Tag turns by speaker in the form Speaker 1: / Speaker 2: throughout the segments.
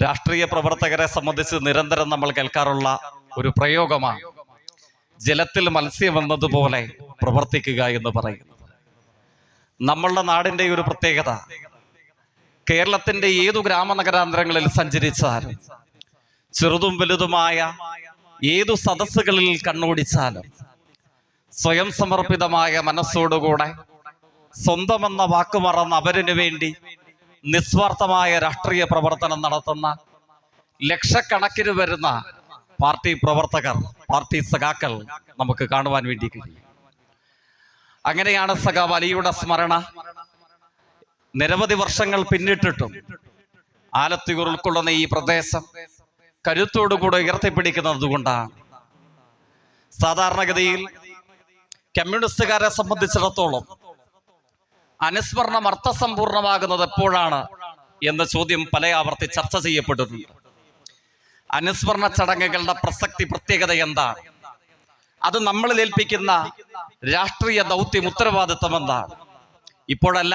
Speaker 1: രാഷ്ട്രീയ പ്രവർത്തകരെ സംബന്ധിച്ച് നിരന്തരം നമ്മൾ കേൾക്കാറുള്ള ഒരു പ്രയോഗമാണ്. ജലത്തിൽ മത്സ്യം എന്നതുപോലെ പ്രവർത്തിക്കുക എന്ന് പറയുന്നത്. നമ്മളുടെ നാടിന്റെ ഒരു പ്രത്യേകത കേരളത്തിന്റെ ഏതു ഗ്രാമനഗരാന്തരങ്ങളിൽ സഞ്ചരിച്ചാലും ചെറുതും വലുതുമായ ഏതു സദസ്സുകളിൽ കണ്ണോടിച്ചാലും സ്വയം സമർപ്പിതമായ മനസ്സോടുകൂടെ സ്വന്തമെന്ന വാക്ക് മറന്ന് അവരിനു വേണ്ടി നിസ്വാർത്ഥമായ രാഷ്ട്രീയ പ്രവർത്തനം നടത്തുന്ന ലക്ഷക്കണക്കിന് വരുന്ന പാർട്ടി പ്രവർത്തകർ പാർട്ടി സഖാക്കൾ നമുക്ക് കാണുവാൻ വേണ്ടി കഴിയും. അങ്ങനെയാണ് സഖാവ് അലിയുടെ സ്മരണ. നിരവധി വർഷങ്ങൾ പിന്നിട്ടിട്ടും ആലത്തിയൂർ ഉൾക്കൊള്ളുന്ന ഈ പ്രദേശം കരുത്തോടുകൂടെ ഉയർത്തിപ്പിടിക്കുന്നത് കൊണ്ടാണ്. സാധാരണഗതിയിൽ കമ്മ്യൂണിസ്റ്റുകാരെ സംബന്ധിച്ചിടത്തോളം അനുസ്മരണം അർത്ഥസമ്പൂർണമാകുന്നത് എപ്പോഴാണ് എന്ന ചോദ്യം പല ആവർത്തി ചർച്ച ചെയ്യപ്പെട്ടിട്ടുണ്ട്. അനുസ്മരണ ചടങ്ങുകളുടെ പ്രസക്തി പ്രത്യേകത എന്താണ്? അത് നമ്മളിൽ ഏൽപ്പിക്കുന്ന രാഷ്ട്രീയ ദൗത്യം ഉത്തരവാദിത്വം എന്താണ്? ഇപ്പോഴല്ല.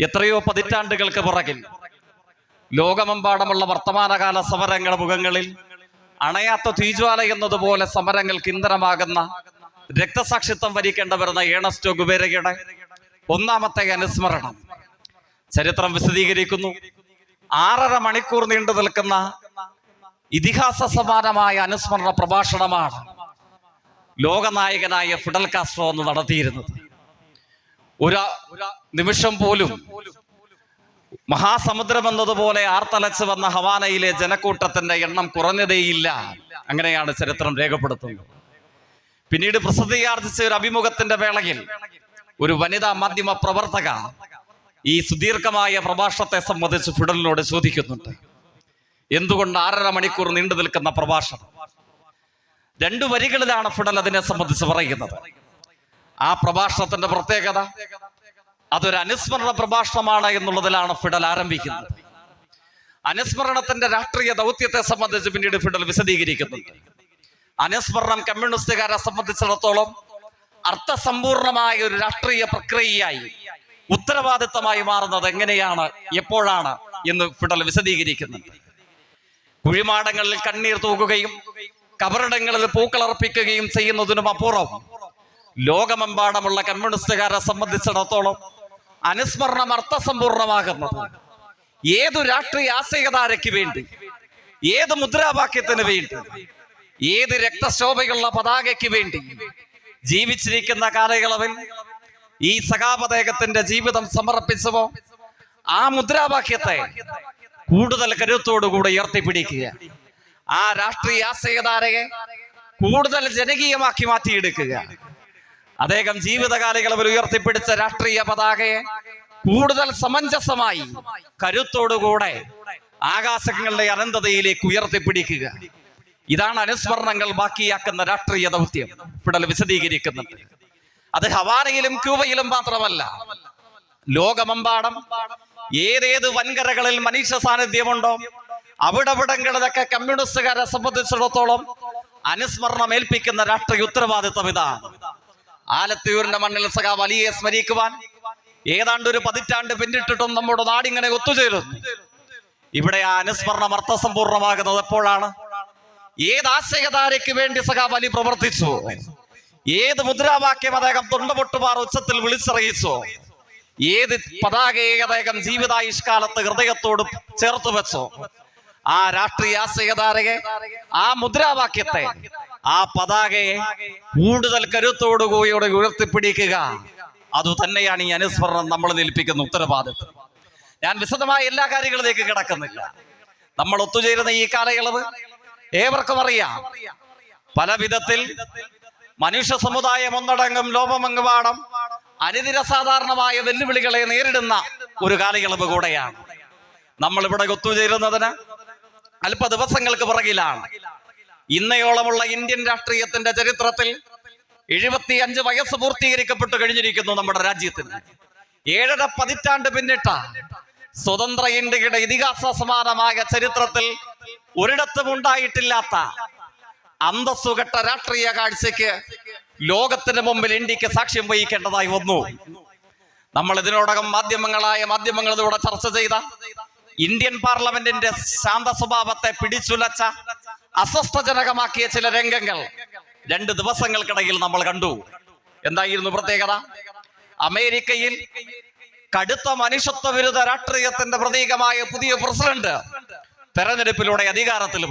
Speaker 1: എത്രയോ പതിറ്റാണ്ടുകൾക്ക് പുറകിൽ ലോകമെമ്പാടുമുള്ള വർത്തമാനകാല സമരങ്ങൾ മുഖങ്ങളിൽ അണയാത്ത തീജ്വാല എന്നതുപോലെ സമരങ്ങൾക്ക് ഇന്ധനമാകുന്ന രക്തസാക്ഷിത്വം വരിക്കേണ്ട വരുന്ന ഏണസ്റ്റോ ഗുബേരയുടെ ഒന്നാമത്തെ അനുസ്മരണം. ചരിത്രം വിശദീകരിക്കുന്നു. ആറര മണിക്കൂർ നീണ്ടു നിൽക്കുന്ന ഇതിഹാസ സമാനമായ അനുസ്മരണ പ്രഭാഷണമാണ് ലോകനായകനായ ഫിഡൽ കാസ്ട്രോ എന്ന് നടത്തിയിരുന്നത്. ഒരു നിമിഷം പോലും മഹാസമുദ്രം എന്നതുപോലെ ആർത്തലച്ച് വന്ന ഹവാനയിലെ ജനക്കൂട്ടത്തിന്റെ എണ്ണം കുറഞ്ഞതേയില്ല. അങ്ങനെയാണ് ചരിത്രം രേഖപ്പെടുത്തുന്നത്. പിന്നീട് പ്രസിദ്ധീകാർജിച്ച ഒരു അഭിമുഖത്തിന്റെ വേളയിൽ ഒരു വനിതാ മാധ്യമ പ്രവർത്തക ഈ സുദീർഘമായ പ്രഭാഷണത്തെ സംബന്ധിച്ച് ഫിഡലിനോട് ചോദിക്കുന്നുണ്ട്. എന്തുകൊണ്ട് ആറര മണിക്കൂർ നീണ്ടു നിൽക്കുന്ന പ്രഭാഷണം? രണ്ടു വരികളിലാണ് ഫിഡൽ അതിനെ സംബന്ധിച്ച് പറയുന്നത്. ആ പ്രഭാഷണത്തിന്റെ പ്രത്യേകത അതൊരു അനുസ്മരണ പ്രഭാഷണമാണ് എന്നുള്ളതിലാണ് ഫിഡൽ ആരംഭിക്കുന്നത്. അനുസ്മരണത്തിന്റെ രാഷ്ട്രീയ ദൗത്യത്തെ സംബന്ധിച്ച് പിന്നീട് ഫിഡൽ വിശദീകരിക്കുന്നുണ്ട്. അനുസ്മരണം കമ്മ്യൂണിസ്റ്റുകാരെ സംബന്ധിച്ചിടത്തോളം അർത്ഥസമ്പൂർണമായ ഒരു രാഷ്ട്രീയ പ്രക്രിയയായി. ഉത്തരവാദിത്തമായി മാറുന്നത് എങ്ങനെയാണ് എപ്പോഴാണ് എന്ന് ഫിഡൽ വിശദീകരിക്കുന്നുണ്ട്. കുഴിമാടങ്ങളിൽ കണ്ണീർ തൂക്കുകയും കബറിടങ്ങളിൽ പൂക്കളർപ്പിക്കുകയും ചെയ്യുന്നതിനും അപ്പുറം ലോകമെമ്പാടുമുള്ള കമ്മ്യൂണിസ്റ്റുകാരെ സംബന്ധിച്ചിടത്തോളം അനുസ്മരണം അർത്ഥസമ്പൂർണമാകുന്നത് ഏതു രാഷ്ട്രീയ ആശയധാരയ്ക്ക് വേണ്ടി ഏത് മുദ്രാവാക്യത്തിന് വേണ്ടി ഏത് രക്തശോഭയുള്ള പതാകയ്ക്ക് വേണ്ടി ജീവിച്ചിരിക്കുന്ന കാലയളവിൽ ഈ സഖാപതേകത്തിന്റെ ജീവിതം സമർപ്പിച്ചുവോ? ആ മുദ്രാവാക്യത്തെ കൂടുതൽ കരുത്തോടുകൂടി ഉയർത്തിപ്പിടിക്കുക. ആ രാഷ്ട്രീയ ആശയധാരയെ കൂടുതൽ ജനകീയമാക്കി മാറ്റിയെടുക്കുക. അദ്ദേഹം ജീവിതകാലയളവിൽ ഉയർത്തിപ്പിടിച്ച രാഷ്ട്രീയ പതാകയെ കൂടുതൽ സമഞ്ജസമായി കരുത്തോടുകൂടെ ആകാശങ്ങളുടെ അനന്തതയിലേക്ക് ഉയർത്തിപ്പിടിക്കുക. ഇതാണ് അനുസ്മരണങ്ങൾ ബാക്കിയാക്കുന്ന രാഷ്ട്രീയ ദൗത്യം. ഇവിടെ വിശദീകരിക്കുന്നുണ്ട് അത് ഹവാനയിലും ക്യൂബയിലും മാത്രമല്ല. ലോകമെമ്പാടം ഏതേത് വൻകരകളിൽ മനുഷ്യ സാന്നിധ്യമുണ്ടോ അവിടവിടങ്ങളിലൊക്കെ കമ്മ്യൂണിസ്റ്റുകാരെ സംബന്ധിച്ചിടത്തോളം അനുസ്മരണം ഏൽപ്പിക്കുന്ന രാഷ്ട്രീയ ഉത്തരവാദിത്വം ഇതാണ് ആലത്തിയൂരിന്റെ മണ്ണിൽ സഖാ വലിയെ സ്മരിക്കുവാൻ ഏതാണ്ട് ഒരു പതിറ്റാണ്ട് പിന്നിട്ടിട്ടും നമ്മുടെ നാടിങ്ങനെ ഒത്തുചേരുന്നു. ഇവിടെ ആ അനുസ്മരണം അർത്ഥസമ്പൂർണമാകുന്നത് എപ്പോഴാണ്? ഏത് ആശയധാരയ്ക്ക് വേണ്ടി സഖാബ് അലി പ്രവർത്തിച്ചു? ഏത് മുദ്രാവാക്യം അദ്ദേഹം തൊണ്ടപൊട്ടുമാർ ഉച്ചത്തിൽ വിളിച്ചറിയിച്ചു? ഏത് പതാകയെ അദ്ദേഹം ജീവിതായുഷ്കാലത്ത് ഹൃദയത്തോട് ചേർത്ത് വെച്ചു? ആ രാഷ്ട്രീയ ആശയധാരയെ ആ മുദ്രാവാക്യത്തെ ആ പതാകയെ കൂടുതൽ കരുത്തോടുകൂടിയോടെ ഉയർത്തിപ്പിടിക്കുക. അത് തന്നെയാണ് ഈ അനുസ്മരണം നമ്മൾ നിൽപ്പിക്കുന്ന ഉത്തരവാദിത്വം ഞാൻ വിശദമായ എല്ലാ കാര്യങ്ങളിലേക്ക് കിടക്കുന്നില്ല. നമ്മൾ ഒത്തുചേരുന്ന ഈ കാലയളവ് ഏവർക്കും അറിയാം. പല വിധത്തിൽ മനുഷ്യ സമുദായം ഒന്നടങ്കം ലോകമെങ്ങുപാടം അനിതിര സാധാരണമായ വെല്ലുവിളികളെ നേരിടുന്ന ഒരു കാലയളവ് കൂടെയാണ്. നമ്മൾ ഇവിടെ ഒത്തുചേരുന്നതിന് അല്പ ദിവസങ്ങൾക്ക് പുറകിലാണ്. ഇന്നയോളമുള്ള ഇന്ത്യൻ രാഷ്ട്രീയത്തിന്റെ ചരിത്രത്തിൽ എഴുപത്തി അഞ്ച് വയസ്സ് പൂർത്തീകരിക്കപ്പെട്ടു കഴിഞ്ഞിരിക്കുന്നു നമ്മുടെ രാജ്യത്തിന്. ഏഴര പതിറ്റാണ്ട് പിന്നിട്ട സ്വതന്ത്ര ഇന്ത്യയുടെ ഇതിഹാസ സമാനമായ ചരിത്രത്തിൽ ഒരിടത്തും ഉണ്ടായിട്ടില്ലാത്ത അന്തസ്സുകെട്ട രാഷ്ട്രീയ കാഴ്ചയ്ക്ക് ലോകത്തിന് മുമ്പിൽ ഇന്ത്യയ്ക്ക് സാക്ഷ്യം വഹിക്കേണ്ടതായി വന്നു. നമ്മൾ ഇതിനോടകം മാധ്യമങ്ങളായ മാധ്യമങ്ങളിലൂടെ ചർച്ച ചെയ്ത ഇന്ത്യൻ പാർലമെന്റിന്റെ ശാന്ത സ്വഭാവത്തെ പിടിച്ചുലച്ച അസ്വസ്ഥജനകമാക്കിയ ചില രംഗങ്ങൾ രണ്ട് ദിവസങ്ങൾക്കിടയിൽ നമ്മൾ കണ്ടു. എന്തായിരുന്നു പ്രത്യേകത? അമേരിക്കയിൽ കടുത്ത മനുഷ്യത്വ വിരുദ്ധ രാഷ്ട്രീയത്തിന്റെ പ്രതീകമായ പുതിയ പ്രസിഡന്റ് തെരഞ്ഞെടുപ്പിലൂടെ അധികാരത്തിൽ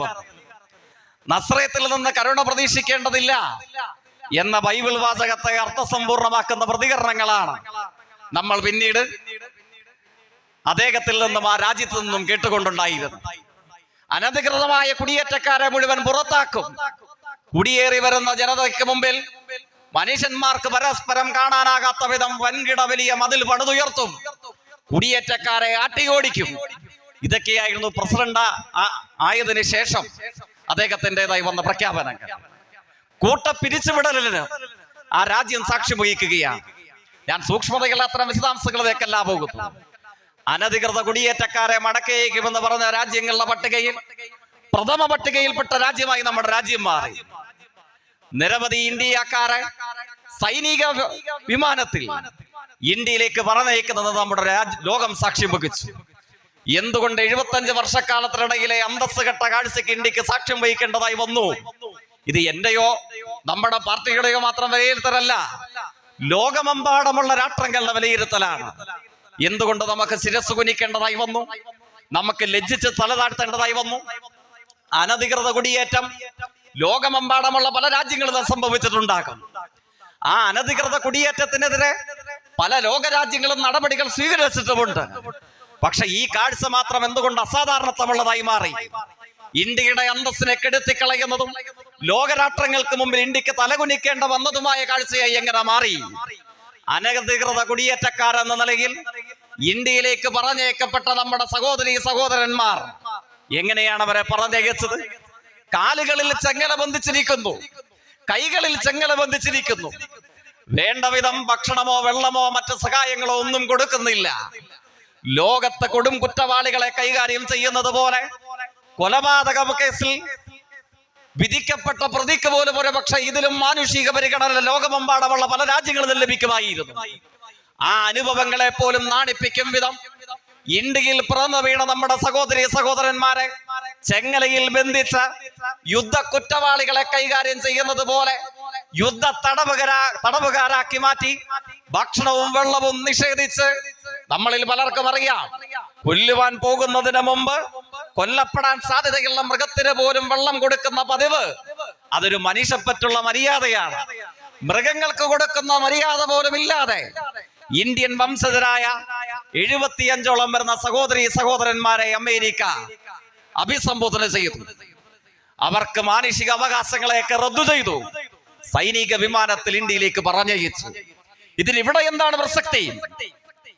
Speaker 1: നസ്രയത്തിൽ നിന്ന് കരുണ പ്രതീക്ഷിക്കേണ്ടതില്ല എന്ന ബൈബിൾ വാചകത്തെ അർത്ഥസമ്പൂർണമാക്കുന്ന പ്രതികരണങ്ങളാണ് നമ്മൾ പിന്നീട് അദ്ദേഹത്തിൽ നിന്നും ആ രാജ്യത്തു നിന്നും കേട്ടുകൊണ്ടുണ്ടായിരുന്നു അനധികൃതമായ കുടിയേറ്റക്കാരെ മുഴുവൻ പുറത്താക്കും. കുടിയേറി വരുന്ന ജനതയ്ക്ക് മുമ്പിൽ മനുഷ്യന്മാർക്ക് പരസ്പരം കാണാനാകാത്ത വിധം വൻകിട വലിയ മതിൽ പണിതുയർത്തും. കുടിയേറ്റക്കാരെ ആട്ടിയോടിക്കും. ഇതൊക്കെയായിരുന്നു പ്രസിഡന്റ് ആയതിനു ശേഷം അദ്ദേഹത്തിന്റെതായി വന്ന പ്രഖ്യാപനങ്ങൾ. കൂട്ട പിരിച്ചുവിടലിന് ആ രാജ്യം സാക്ഷ്യം വഹിക്കുകയാണ്. ഞാൻ സൂക്ഷ്മതകൾ അത്തരം വിശദാംശങ്ങളിലേക്കല്ല പോകുന്നു. അനധികൃത കുടിയേറ്റക്കാരെ മടക്കയക്കുമെന്ന് പറഞ്ഞ രാജ്യങ്ങളുടെ പട്ടികയിൽ പ്രഥമ പട്ടികയിൽപ്പെട്ട രാജ്യമായി നമ്മുടെ രാജ്യം മാറി. നിരവധി ഇന്ത്യക്കാരെ സൈനിക വിമാനത്തിൽ ഇന്ത്യയിലേക്ക് പറഞ്ഞയക്കുന്നത് നമ്മുടെ രാജ്യ ലോകം സാക്ഷ്യം വഹിച്ചു. എന്തുകൊണ്ട് എഴുപത്തഞ്ച് വർഷക്കാലത്തിനിടയിലെ അന്തസ് ഘട്ട കാഴ്ചക്ക് ഇന്ത്യയ്ക്ക് സാക്ഷ്യം വഹിക്കേണ്ടതായി വന്നു? ഇത് എന്റെയോ നമ്മുടെ പാർട്ടിയുടെയോ മാത്രം വിലയിരുത്തലല്ല. ലോകമെമ്പാടുമുള്ള രാഷ്ട്രങ്ങളുടെ വിലയിരുത്തലാണ്. എന്തുകൊണ്ട് നമുക്ക് ശിരസ് കുനിക്കേണ്ടതായി വന്നു? നമുക്ക് ലജ്ജിച്ച് തല താഴ്ത്തേണ്ടതായി വന്നു? അനധികൃത കുടിയേറ്റം? ലോകമെമ്പാടുമുള്ള പല രാജ്യങ്ങളും സംഭവിച്ചിട്ടുണ്ടാകും. ആ അനധികൃത കുടിയേറ്റത്തിനെതിരെ പല ലോകരാജ്യങ്ങളും നടപടികൾ സ്വീകരിച്ചിട്ടുമുണ്ട്. പക്ഷെ ഈ കാഴ്ച മാത്രം എന്തുകൊണ്ട് അസാധാരണത്വമുള്ളതായി മാറി? ഇന്ത്യയുടെ അന്തസ്സിനെ കെടുത്തിക്കളയുന്നതും ലോകരാഷ്ട്രങ്ങൾക്ക് മുമ്പിൽ ഇന്ത്യയ്ക്ക് തലകുനിക്കേണ്ട വന്നതുമായ കാഴ്ചയായി എങ്ങനെ മാറി? അനധികൃത കുടിയേറ്റക്കാർ എന്ന നിലയിൽ ഇന്ത്യയിലേക്ക് പറഞ്ഞേക്കപ്പെട്ട നമ്മുടെ സഹോദരി സഹോദരന്മാർ എങ്ങനെയാണ് അവരെ പറഞ്ഞയച്ചത്? കാലുകളിൽ ചെങ്ങല ബന്ധിച്ചിരിക്കുന്നു. കൈകളിൽ ചെങ്ങല ബന്ധിച്ചിരിക്കുന്നു. വേണ്ട വിധം ഭക്ഷണമോ വെള്ളമോ മറ്റു സഹായങ്ങളോ ഒന്നും കൊടുക്കുന്നില്ല. ലോകത്തെ കൊടും കുറ്റവാളികളെ കൈകാര്യം ചെയ്യുന്നത് പോലെ കൊലപാതക കേസിൽ വിധിക്കപ്പെട്ട പ്രതിക്ക് പോലും ഒരു പക്ഷെ ഇതിലും മാനുഷിക പരിഗണന ലോകമെമ്പാടമുള്ള പല രാജ്യങ്ങളിലും ലഭിക്കുമായിരുന്നു. ആ അനുഭവങ്ങളെ പോലും നാണിപ്പിക്കും വിധം. ഇന്ത്യയിൽ പിറന്നു വീണ നമ്മുടെ സഹോദരി സഹോദരന്മാരെ ചെങ്ങലയിൽ ബന്ധിച്ച യുദ്ധ കുറ്റവാളികളെ കൈകാര്യം ചെയ്യുന്നത് പോലെ യുദ്ധ തടവുകാരാ തടവുകാരാക്കി മാറ്റി ഭക്ഷണവും വെള്ളവും നിഷേധിച്ച് നമ്മളിൽ പലർക്കും അറിയാം. കൊല്ലുവാൻ പോകുന്നതിന് മുമ്പ് കൊല്ലപ്പെടാൻ സാധ്യതയുള്ള മൃഗത്തിന് പോലും വെള്ളം കൊടുക്കുന്ന പതിവ് അതൊരു മനുഷ്യപ്പറ്റുള്ള മര്യാദയാണ്. മൃഗങ്ങൾക്ക് കൊടുക്കുന്ന മര്യാദ പോലും ഇല്ലാതെ ഇന്ത്യൻ വംശജരായ എഴുപത്തിയഞ്ചോളം വരുന്ന സഹോദരി സഹോദരന്മാരെ അമേരിക്ക അഭിസംബോധന ചെയ്തു. അവർക്ക് മാനുഷിക അവകാശങ്ങളെയൊക്കെ റദ്ദു ചെയ്തു. സൈനിക വിമാനത്തിൽ ഇന്ത്യയിലേക്ക് പറഞ്ഞയച്ചു. ഇതിൽ ഇവിടെ എന്താണ് പ്രസക്തി?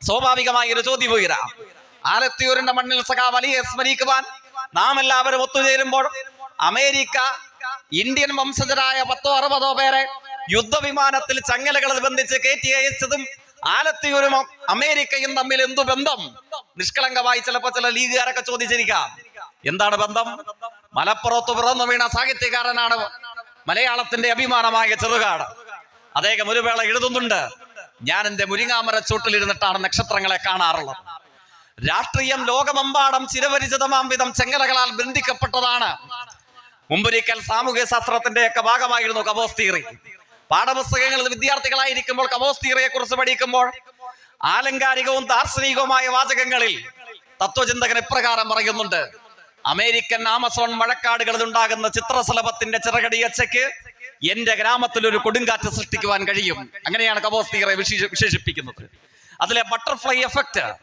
Speaker 1: സ്വാഭാവികമായ ഒരു ചോദ്യം ഉയരാം. ആലത്തിയൂരിന്റെ മണ്ണിൽ സഖാ വലിയ സ്മരിക്കുവാൻ നാം എല്ലാവരും ഒത്തുചേരുമ്പോൾ അമേരിക്ക ഇന്ത്യൻ വംശജരായ പത്തോ അറുപതോ പേരെ യുദ്ധവിമാനത്തിൽ ചങ്ങലകളിൽ ബന്ധിച്ച് കയറ്റി അയച്ചതും ആലത്തിയൂരും അമേരിക്കയും തമ്മിൽ എന്തു ബന്ധം? നിഷ്കളങ്കമായി ചിലപ്പോ ചില ലീഗുകാരൊക്കെ ചോദിച്ചിരിക്കാം. എന്താണ് ബന്ധം? മലപ്പുറത്ത് പിറന്നു വീണ സാഹിത്യകാരനാണ് മലയാളത്തിന്റെ അഭിമാനമായ ചെറുകാട്. അദ്ദേഹം ഒരു വേള എഴുതുന്നുണ്ട്. ഞാൻ എന്റെ മുരിങ്ങാമര ചൂട്ടിലിരുന്നിട്ടാണ് നക്ഷത്രങ്ങളെ കാണാറുള്ളത്. രാഷ്ട്രീയം ലോകമെമ്പാടും ചിരപരിചിതമാം വിധം ചെങ്ങലകളാൽ ബന്ധിക്കപ്പെട്ടതാണ്. മുമ്പൊരിക്കൽ സാമൂഹ്യ ശാസ്ത്രത്തിന്റെ ഒക്കെ ഭാഗമായിരുന്നു കബോസ് തിയറി. പാഠപുസ്തകങ്ങളിൽ വിദ്യാർത്ഥികളായിരിക്കുമ്പോൾ കബോസ് കുറിച്ച് പഠിക്കുമ്പോൾ ആലങ്കാരികവും ദാർശനികവുമായ വാചകങ്ങളിൽ തത്വചിന്തകൻ ഇപ്രകാരം പറയുന്നുണ്ട്. അമേരിക്കൻ ആമസോൺ മഴക്കാടുകളിൽ ഉണ്ടാകുന്ന ചിത്രസലഭത്തിന്റെ ചിറകടിയച്ചയ്ക്ക് എന്റെ ഗ്രാമത്തിൽ ഒരു കൊടുങ്കാറ്റ് സൃഷ്ടിക്കുവാൻ കഴിയും. അങ്ങനെയാണ് കബോസ് തിയറെ വിശേഷ- വിശേഷിപ്പിക്കുന്നത്. അതിലെ ബട്ടർഫ്ലൈ എഫക്റ്റ്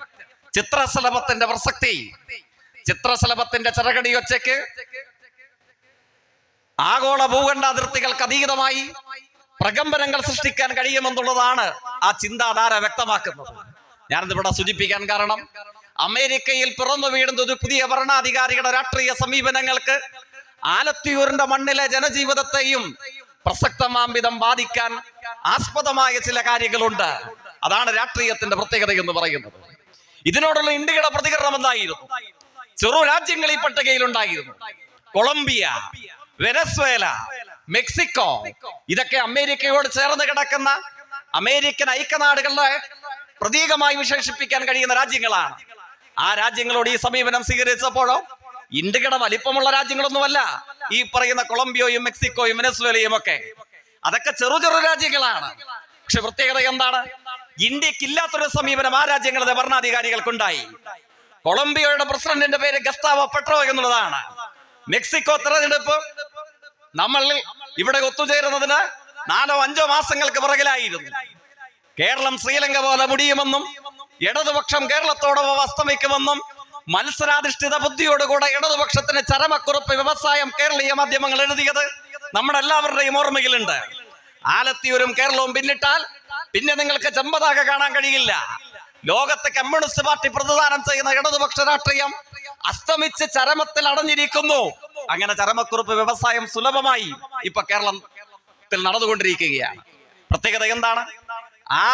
Speaker 1: ചിത്രസലഭത്തിന്റെ പ്രസക്തി ചിത്രസലഭത്തിന്റെ ചിറകടിയൊച്ചയ്ക്ക് ആഗോള ഭൂഖണ്ഡ അതിർത്തികൾക്ക് അതീതമായി പ്രകമ്പനങ്ങൾ സൃഷ്ടിക്കാൻ കഴിയുമെന്നുള്ളതാണ് ആ ചിന്താധാര വ്യക്തമാക്കുന്നത്. ഞാനിത് ഇവിടെ സൂചിപ്പിക്കാൻ കാരണം അമേരിക്കയിൽ പിറന്നു വീഴുന്ന ഒരു പുതിയ ഭരണാധികാരിയുടെ രാഷ്ട്രീയ സമീപനങ്ങൾക്ക് ആലത്തിയൂരിന്റെ മണ്ണിലെ ജനജീവിതത്തെയും പ്രസക്തമാംവിധം ബാധിക്കാൻ ആസ്പദമായ ചില കാര്യങ്ങളുണ്ട്. അതാണ് രാഷ്ട്രീയത്തിന്റെ പ്രത്യേകത എന്ന് പറയുന്നത്. ഇതിനോടുള്ള ഇന്ത്യയുടെ പ്രതികരണം എന്തായിരുന്നു? ചെറു രാജ്യങ്ങൾ ഈ പട്ടികയിൽ ഉണ്ടായിരുന്നു കൊളംബിയ വെനസ്വേല മെക്സിക്കോ ഇതൊക്കെ അമേരിക്കയോട് ചേർന്ന് കിടക്കുന്ന അമേരിക്കൻ ഐക്യനാടുകളുടെ പ്രതീകമായി വിശേഷിപ്പിക്കാൻ കഴിയുന്ന രാജ്യങ്ങളാണ്. ആ രാജ്യങ്ങളോട് ഈ സമീപനം സ്വീകരിച്ചപ്പോഴോ? ഇന്ത്യയുടെ വലിപ്പമുള്ള രാജ്യങ്ങളൊന്നുമല്ല. ഈ പറയുന്ന കൊളംബിയോയും മെക്സിക്കോയും വെനസ്വേലയും ഒക്കെ. അതൊക്കെ ചെറു ചെറു രാജ്യങ്ങളാണ്. പക്ഷെ പ്രത്യേകത എന്താണ്? ഇന്ത്യക്കില്ലാത്തൊരു സമീപനം ആ രാജ്യങ്ങളുടെ ഭരണാധികാരികൾക്കുണ്ടായി. കൊളംബിയയുടെ പ്രസിഡന്റിന്റെ പേര് ഗസ്താവ പെട്രോ എന്നുള്ളതാണ്. മെക്സിക്കോ തെരഞ്ഞെടുപ്പ് നമ്മൾ ഇവിടെ ഒത്തുചേരുന്നതിന് നാലോ അഞ്ചോ മാസങ്ങൾക്ക് പിറകിലായിരുന്നു. കേരളം ശ്രീലങ്ക പോലെ മുടിയുമെന്നും ഇടതുപക്ഷം കേരളത്തോടൊപ്പം അസ്തമിക്കുമെന്നും മത്സരാധിഷ്ഠിത ബുദ്ധിയോടുകൂടെ ഇടതുപക്ഷത്തിന് ചരമക്കുറിപ്പ് വ്യവസായം കേരളീയ മാധ്യമങ്ങൾ എഴുതിയത് നമ്മുടെ എല്ലാവരുടെയും ഓർമ്മയിലുണ്ട്. ആലത്തിയൂരും കേരളവും പിന്നിട്ടാൽ പിന്നെ നിങ്ങൾക്ക് ചെമ്പതാക കാണാൻ കഴിയില്ല. ലോകത്തെ കമ്മ്യൂണിസ്റ്റ് പാർട്ടി പ്രതിദാനം ചെയ്യുന്ന ഇടതുപക്ഷ രാഷ്ട്രീയം അസ്തമിച്ച് ചരമത്തിൽ അടഞ്ഞിരിക്കുന്നു. അങ്ങനെ ചരമക്കുറിപ്പ് വ്യവസായം സുലഭമായി ഇപ്പൊ കേരളത്തിൽ നടന്നുകൊണ്ടിരിക്കുകയാണ്. പ്രത്യേകത എന്താണ്? ആ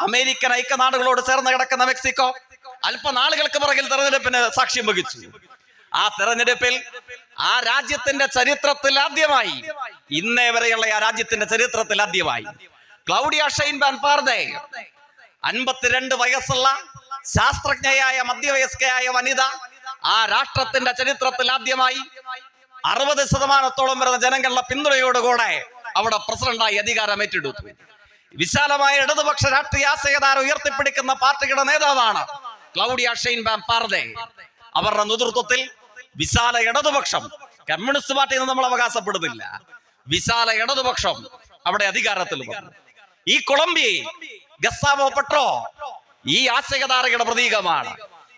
Speaker 1: അമേരിക്കൻ ഐക്യനാടുകളോട് ചേർന്ന് കിടക്കുന്ന മെക്സിക്കോ അല്പനാളുകൾക്ക് പുറകിൽ തെരഞ്ഞെടുപ്പിന് സാക്ഷ്യം വഹിച്ചു. ആ തെരഞ്ഞെടുപ്പിൽ ആ രാജ്യത്തിന്റെ ചരിത്രത്തിൽ ആദ്യമായി ഇന്നേ വരെയുള്ള ആ രാജ്യത്തിന്റെ ചരിത്രത്തിൽ ആദ്യമായി ക്ലൗഡിയ ഷൈൻ ബാൻ അൻപത്തിരണ്ട് വയസ്സുള്ള ശാസ്ത്രജ്ഞയായ മധ്യവയസ്കയായ വനിത ആ രാഷ്ട്രത്തിന്റെ ചരിത്രത്തിൽ ആദ്യമായി അറുപത് ശതമാനത്തോളം വരുന്ന ജനങ്ങളുടെ പിന്തുണയോടുകൂടെ അവിടെ പ്രസിഡന്റായി അധികാരം ഏറ്റെടുത്തു വിശാലമായ ഇടതുപക്ഷ രാഷ്ട്രീയ ആശയധാര ഉയർത്തിപ്പിടിക്കുന്ന പാർട്ടിയുടെ നേതാവാണ് ക്ലൗഡിയ ഷെയിൻ ബാം പാർദേ. അവരുടെ നേതൃത്വത്തിൽ വിശാല ഇടതുപക്ഷം കമ്മ്യൂണിസ്റ്റ് പാർട്ടി നമ്മൾ അവകാശപ്പെടുന്നില്ല. വിശാല ഇടതുപക്ഷം അവിടെ അധികാരത്തിൽ ഈ കൊളംബിയ ഗസ്താവോ പെട്രോ ഈ ആശയധാരയുടെ പ്രതീകമാണ്.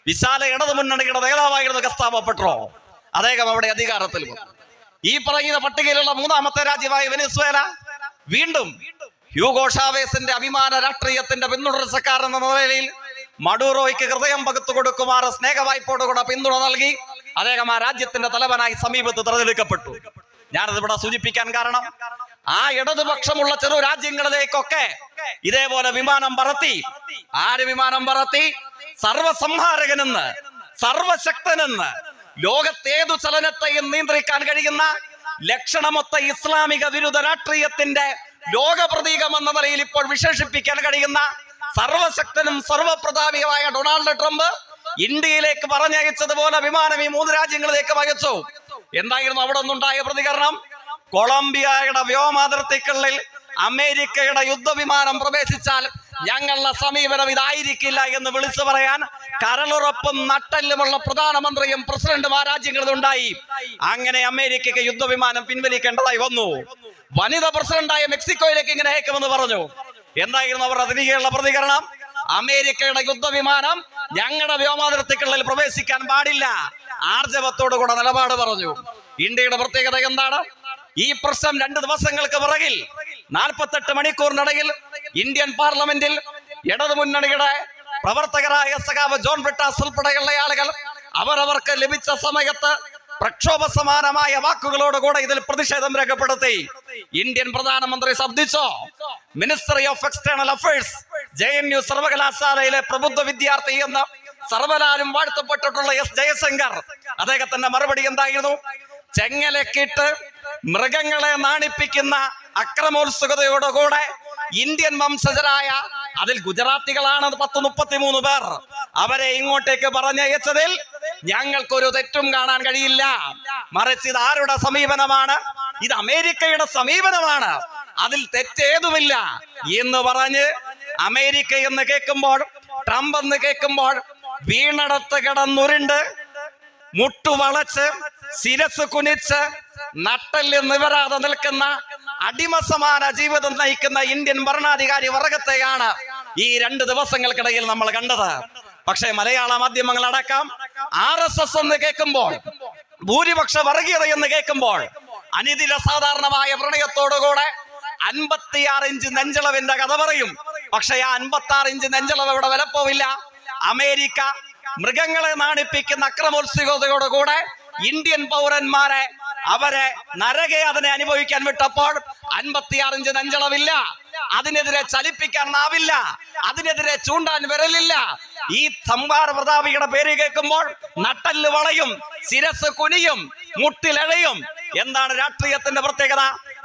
Speaker 1: വിശാല ഇടതു മുന്നണിയുടെ നേതാവായിരുന്നു ഗസ്താവോ പെട്രോ. അദ്ദേഹം അവിടെ അധികാരത്തിൽ ഈ പറയുന്ന പട്ടികയിലുള്ള മൂന്നാമത്തെ രാജ്യമായ വെനിസ്വേല വീണ്ടും ഹ്യൂഗോ ഷാവേസിന്റെ അഭിമാന രാഷ്ട്രീയത്തിന്റെ പിന്തുടർച്ചക്കാർ എന്ന നിലയിൽ മഡൂറോയ്ക്ക് ഹൃദയം പകുത്തു കൊടുക്കുമാർ സ്നേഹവായ്പോടുകൂടെ പിന്തുണ നൽകി. അദ്ദേഹം ആ രാജ്യത്തിന്റെ തലവനായി സമീപത്ത് തെരഞ്ഞെടുക്കപ്പെട്ടു. ഞാനത് ഇവിടെ സൂചിപ്പിക്കാൻ കാരണം ആ ഇടതുപക്ഷമുള്ള ചെറു രാജ്യങ്ങളിലേക്കൊക്കെ ഇതേപോലെ വിമാനം പറത്തി. ആര് വിമാനം പറത്തി? സർവസംഹാരകനെന്ന് സർവശക്തനെന്ന് ലോകത്തേതു ചലനത്തെയും നിയന്ത്രിക്കാൻ കഴിയുന്ന ലക്ഷണമൊത്ത ഇസ്ലാമിക വിരുദ്ധ രാഷ്ട്രീയത്തിന്റെ ലോക പ്രതീകം നിലയിൽ ഇപ്പോൾ വിശേഷിപ്പിക്കാൻ കഴിയുന്ന സർവശക്തനും സർവപ്രതാപിയുമായ ഡൊണാൾഡ് ട്രംപ് ഇന്ത്യയിലേക്ക് പറഞ്ഞയച്ചതുപോലെ വിമാനം ഈ മൂന്ന് രാജ്യങ്ങളിലേക്ക് അയച്ചു എന്തായിരുന്നു അവിടെ നിന്നുണ്ടായ പ്രതികരണം? കൊളംബിയയുടെ വ്യോമാതിർത്തിക്കുള്ളിൽ അമേരിക്കയുടെ യുദ്ധവിമാനം പ്രവേശിച്ചാൽ ഞങ്ങളുടെ സമീപനം ഇതായിരിക്കില്ല എന്ന് വിളിച്ചു പറയാൻ കരളുറപ്പും നട്ടല്ലുമുള്ള പ്രധാനമന്ത്രിയും പ്രസിഡന്റും ആ രാജ്യങ്ങളിലുണ്ടായി. അങ്ങനെ അമേരിക്കയ്ക്ക് യുദ്ധവിമാനം പിൻവലിക്കേണ്ടതായി വന്നു. വനിത പ്രസിഡന്റായ മെക്സിക്കോയിലേക്ക് ഇങ്ങനെ അയക്കുമെന്ന് പറഞ്ഞു. എന്തായിരുന്നു അവർ അതിനികയുള്ള പ്രതികരണം? അമേരിക്കയുടെ യുദ്ധവിമാനം ഞങ്ങളുടെ വ്യോമാതിർത്തിക്കുള്ളിൽ പ്രവേശിക്കാൻ പാടില്ല. ആർജവത്തോടുകൂടെ നിലപാട് പറഞ്ഞു. ഇന്ത്യയുടെ പ്രത്യേകത എന്താണ്? ഈ പ്രശ്നം രണ്ട് ദിവസങ്ങൾക്ക് പിറകിൽ നാൽപ്പത്തെട്ട് മണിക്കൂറിനിടയിൽ ഇന്ത്യൻ പാർലമെന്റിൽ ഇടതു മുന്നണിയുടെ പ്രവർത്തകരായ സഖാവ് ജോൺ ബ്രിട്ടാസ് ഉൾപ്പെടെയുള്ള ആളുകൾ അവരവർക്ക് ലഭിച്ച സമയത്ത് പ്രക്ഷോഭ സമാനമായ വാക്കുകളോടുകൂടെ ഇതിൽ പ്രതിഷേധം രേഖപ്പെടുത്തി. ഇന്ത്യൻ പ്രധാനമന്ത്രി ശബ്ദിച്ചോ? Ministry of external affairs J N U സർവകലാശാലയിലെ പ്രബുദ്ധ വിദ്യാർത്ഥി എന്ന സർവലാലും വാഴ്ത്തപ്പെട്ടിട്ടുള്ള എസ് ജയശങ്കർ അദ്ദേഹത്തിന്റെ മറുപടി എന്തായിരുന്നു? ചെങ്ങലക്കിട്ട് മൃഗങ്ങളെ നാണിപ്പിക്കുന്ന അക്രമോത്സുകതയോടുകൂടെ ഇന്ത്യൻ വംശജരായ അതിൽ ഗുജറാത്തികളാണ് പത്ത് മുപ്പത്തിമൂന്ന് പേർ. അവരെ ഇങ്ങോട്ടേക്ക് പറഞ്ഞയച്ചതിൽ ഞങ്ങൾക്കൊരു തെറ്റും കാണാൻ കഴിയില്ല. മറിച്ച് ഇത് ആരുടെ സമീപനമാണ്? ഇത് അമേരിക്കയുടെ സമീപനമാണ്. അതിൽ തെറ്റേതുമില്ല എന്ന് പറഞ്ഞ് അമേരിക്ക എന്ന് കേൾക്കുമ്പോൾ ട്രംപ് എന്ന് കേൾക്കുമ്പോൾ വീണടത്ത് കിടന്നുരുണ്ട്. മുട്ടുവളച്ച് ശിരസ് കുനിച്ച് നട്ടൽ നിവരാതെ നിൽക്കുന്ന അടിമസമാന ജീവിതം നയിക്കുന്ന ഇന്ത്യൻ ഭരണാധികാരി വർഗത്തെയാണ് ഈ രണ്ട് ദിവസങ്ങൾക്കിടയിൽ നമ്മൾ കണ്ടത്. പക്ഷേ മലയാള മാധ്യമങ്ങൾ അടക്കം ആർ എസ് എസ് എന്ന് കേൾക്കുമ്പോൾ ഭൂരിപക്ഷ വർഗീയത എന്ന് കേൾക്കുമ്പോൾ അനിതിര സാധാരണമായ പ്രണയത്തോടുകൂടെ അൻപത്തിയാറ് ഇഞ്ച് നെഞ്ചളവിന്റെ കഥ പറയും. പക്ഷെ ആ അൻപത്തി ആറ് ഇഞ്ച് നെഞ്ചളവ് ഇവിടെ വിലപ്പോവില്ല. അമേരിക്ക മൃഗങ്ങളെ നാണിപ്പിക്കുന്ന അക്രമോത്സുകതയോടുകൂടെ ഇന്ത്യൻ പൗരന്മാരെ അവരെ നരകയാതനെ അനുഭവിക്കാൻ വിട്ടപ്പോൾ അൻപത്തിയാറിഞ്ച് നെഞ്ചളവില്ല. അതിനെതിരെ ചലിപ്പിക്കാൻ നാവില്ല. അതിനെതിരെ ചൂണ്ടാൻ വിരലില്ല. ഈ സംഹാര പ്രതാപിയുടെ പേര് കേൾക്കുമ്പോൾ നട്ടൽ വളയും ശിരസ് കുനിയും മുട്ടിലഴയും എന്താണ് രാഷ്ട്രീയത്തിന്റെ പ്രത്യേകത?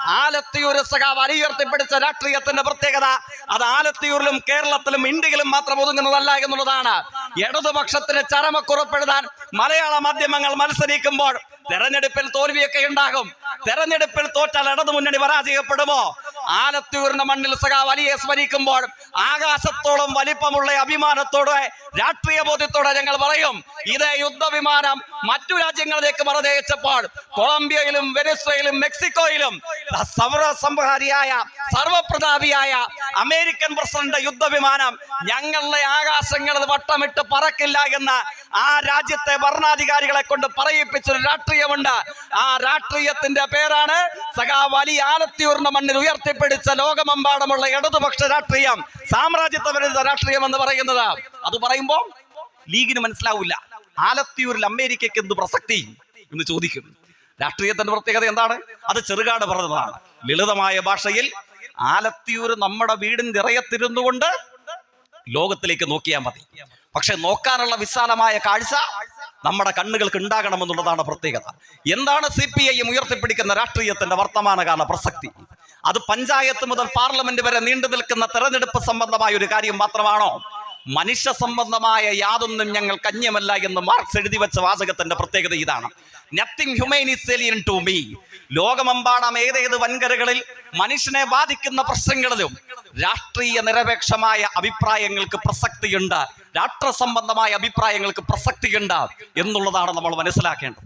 Speaker 1: ആലത്തിയൂർ സഖാവ് അലിയർത്തിപ്പിടിച്ച രാഷ്ട്രീയത്തിന്റെ പ്രത്യേകത. അത് ആലത്തിയൂരിലും കേരളത്തിലും ഇന്ത്യയിലും മാത്രം ഒതുങ്ങുന്നതല്ല എന്നുള്ളതാണ്. ഇടതുപക്ഷത്തിന് ചരമക്കുറപ്പെടുത്താൻ മലയാള മാധ്യമങ്ങൾ മത്സരിക്കുമ്പോൾ തെരഞ്ഞെടുപ്പിൽ തോൽവിയൊക്കെ ഉണ്ടാകും. തെരഞ്ഞെടുപ്പിൽ തോറ്റാൽ ഇടതു മുന്നണി പരാജയപ്പെടുമോ? ആലത്തൂരിന്റെ മണ്ണിൽ സഖാവ് അലിയെ സ്മരിക്കുമ്പോൾ ആകാശത്തോളം വലിപ്പമുള്ള അഭിമാനത്തോടെ രാഷ്ട്രീയ ബോധ്യത്തോടെ ഞങ്ങൾ പറയും ഇതേ യുദ്ധവിമാനം മറ്റു രാജ്യങ്ങളിലേക്ക് മറുതയച്ചപ്പോൾ കൊളംബിയയിലും വെനസ്വയിലും മെക്സിക്കോയിലും സർവസംഹാരിയായ സർവപ്രതാപിയായ അമേരിക്കൻ പ്രസിഡന്റ് യുദ്ധവിമാനം ഞങ്ങളുടെ ആകാശങ്ങളിൽ വട്ടമിട്ട് പറക്കില്ല എന്ന് ആ രാജ്യത്തെ ഭരണാധികാരികളെ കൊണ്ട് പറയിപ്പിച്ചൊരു രാഷ്ട്രീയമുണ്ട്. ആ രാഷ്ട്രീയത്തിന്റെ പേരാണ് സഖാവ് അലി ആലത്തിയൂർന്ന മണ്ണിൽ ഉയർത്തിപ്പിടിച്ച ലോകമെമ്പാടുമുള്ള ഇടതുപക്ഷ രാഷ്ട്രീയം സാമ്രാജ്യത്വ വിരുദ്ധ രാഷ്ട്രീയം എന്ന് പറയുന്നത്. അത് പറയുമ്പോൾ ലീഗിന് മനസ്സിലാവില്ല. ആലത്തിയൂരിൽ അമേരിക്കയ്ക്ക് എന്ത് പ്രസക്തി എന്ന് ചോദിക്കും. രാഷ്ട്രീയത്തിന്റെ പ്രത്യേകത എന്താണ്? അത് ചെറുകാട് പറഞ്ഞതാണ്. ലളിതമായ ഭാഷയിൽ ആലത്തിയൂർ നമ്മുടെ വീടിന് ഇറയത്തിരുന്നു കൊണ്ട് ലോകത്തിലേക്ക് നോക്കിയാൽ മതി. പക്ഷെ നോക്കാനുള്ള വിശാലമായ കാഴ്ച നമ്മുടെ കണ്ണുകൾക്ക് ഉണ്ടാകണമെന്നുള്ളതാണ് പ്രത്യേകത. എന്താണ് സി പി ഐ ഉയർത്തിപ്പിടിക്കുന്ന രാഷ്ട്രീയത്തിന്റെ വർത്തമാനകാല പ്രസക്തി? അത് പഞ്ചായത്ത് മുതൽ പാർലമെന്റ് വരെ നീണ്ടു നിൽക്കുന്ന തെരഞ്ഞെടുപ്പ് സംബന്ധമായ ഒരു കാര്യം മാത്രമാണോ? മനുഷ്യ സംബന്ധമായ യാതൊന്നും ഞങ്ങൾ കന്യമല്ല എന്ന് മാർക്സ് എഴുതി വെച്ച വാചകത്തിന്റെ പ്രത്യേകത ഇതാണ്. Nothing human is to me ലോകമെമ്പാടാം ഏതേത് വൻകരകളിൽ മനുഷ്യനെ ബാധിക്കുന്ന പ്രശ്നങ്ങളിലും രാഷ്ട്രീയ നിരപേക്ഷമായ അഭിപ്രായങ്ങൾക്ക് പ്രസക്തിയുണ്ട്. രാഷ്ട്ര സംബന്ധമായ അഭിപ്രായങ്ങൾക്ക് പ്രസക്തിയുണ്ട് എന്നുള്ളതാണ് നമ്മൾ മനസ്സിലാക്കേണ്ടത്.